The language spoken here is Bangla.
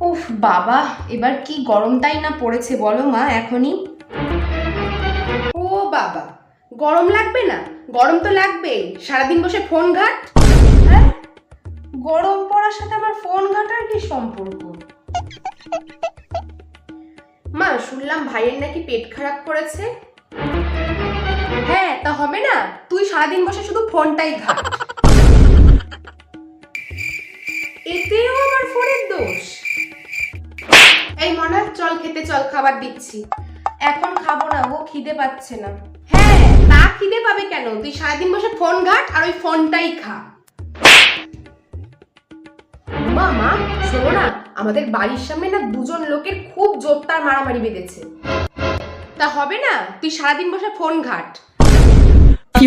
উফ, বাবা, এবার কি গরমটাই না পড়েছে বলো মা, এখনই। ও বাবা, গরম লাগবে না? গরম তো লাগবেই। সারাদিন বসে ফোন ঘাট। হ্যাঁ? গরম পড়ার সাথে আমার ফোন ঘাটার কি সম্পর্ক? মা, শুনলাম ভাইয়ের নাকি পেট খারাপ করেছে। হ্যাঁ তা হবে না। তুই সারাদিন বসে শুধু ফোনটাই ঘাট। এতেও আমার ফোনের দোষ। এই মনা চল খেতে চল খাবার দিচ্ছি। এখন খাব না ও খিদে পাচ্ছে না। হ্যাঁ তা খিদে পাবে কেন? তুই সারাদিন বসে ফোন ঘাট আর ওই ফোনটাই খা। মা মা শোনো না আমাদের বাড়ির সামনে না দুজন লোকের খুব জোরদার মারামারি বেঁধেছে। তা হবে না তুই সারাদিন বসে ফোন ঘাট। কি